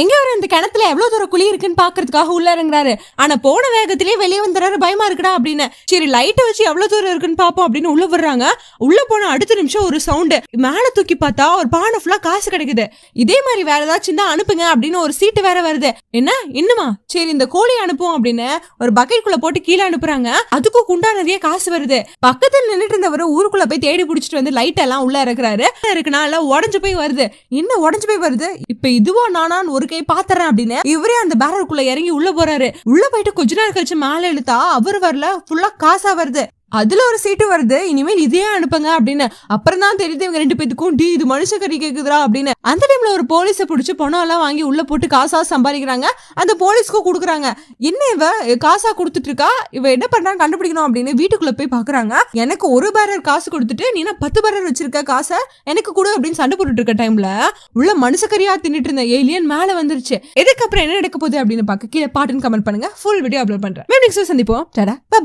எங்கே வர இந்த கிணத்துல எவ்வளோ தூரம் குழி இருக்குன்னு பார்க்கறதுக்காக உள்ள இறங்குறாரு? ஆனால் போன வேகத்திலே வெளியே வந்துறாரு பயமா இருக்குடா அப்படின்னு. சரி லைட்டை வச்சு எவ்வளோ தூரம் இருக்குன்னு பார்ப்போம் அப்படின்னு உள்ள விடுறாங்க. உள்ள போன அடுத்த நிமிஷம் ஒரு சவுண்டு மேலே தூக்கி பார்த்தா ஒரு பானை ஃபுல்லாக காசு கிடைக்குது. இதே மாதிரி வேற ஏதாச்சும் தான் அனுப்புங்க அப்படின்னு ஒரு சீட்டு வேற வருது. என்ன? இன்னுமா? சரி இந்த கோழி அனுப்புவோம் அப்படின்னு ஒரு பக்கெட் குள்ள போட்டு கீழே அனுப்புறாங்க. அதுக்கும் குண்டா நிறைய காசு வருது. பக்கத்துல நின்றுட்டு இருந்தவர் ஊருக்குள்ள போய் தேடி பிடிச்சிட்டு வந்து லைட் எல்லாம் உள்ள இறக்குறாரு. இருக்குன்னா எல்லாம் உடஞ்சு போய் வருது. என்ன உடஞ்சு போய் வருது? இப்ப இதுவோ நானான்னு ஒரு கை பாத்துறேன் அப்படின்னு இவரே அந்த பேரருக்குள்ள இறங்கி உள்ள போறாரு. உள்ள போயிட்டு கொஞ்ச நேரம் கழிச்சு மேல இழுத்தா அவர் வரல. ஃபுல்லா காசா வருது. அதுல ஒரு சீட்டு வருது. இனிமேல் இதே அனுப்புங்க அப்படின்னு. அப்புறம் தான் தெரியுது இவங்க ரெண்டு பேத்துக்கும் டி இது மனுஷ கறி கேக்குதுரா அப்படின்னு. அந்த டைம்ல ஒரு போலீஸை பிடிச்சி பணம் எல்லாம் வாங்கி உள்ள போட்டு காசா சம்பாதிக்கிறாங்க. அந்த போலீஸ்க்கும் கொடுக்குறாங்க. என்ன இவ? காசா கொடுத்துட்டு இருக்கா இவ என்ன பண்றான்னு கண்டுபிடிக்கணும் அப்படின்னு வீட்டுக்குள்ள போய் பாக்குறாங்க. எனக்கு ஒரு பேரர் காசு கொடுத்துட்டு நீனா பத்து பேரர் வச்சிருக்க காசை? எனக்கு கொடு அப்படின்னு சண்டை போட்டுட்டு இருக்க டைம்ல உள்ள மனுஷக்கரியா தின்னுட்டு இருந்த ஏலியன் மேல வந்துருச்சு. எதுக்கப்புறம் என்ன நடக்க போகுது? அப்படின்னு பார்க்க கீழே பாட்டுன்னு கமெண்ட் பண்ணுங்க. ஃபுல் வீடியோ அப்லோட் பண்றேன். சந்திப்போம். டாடா. பாய்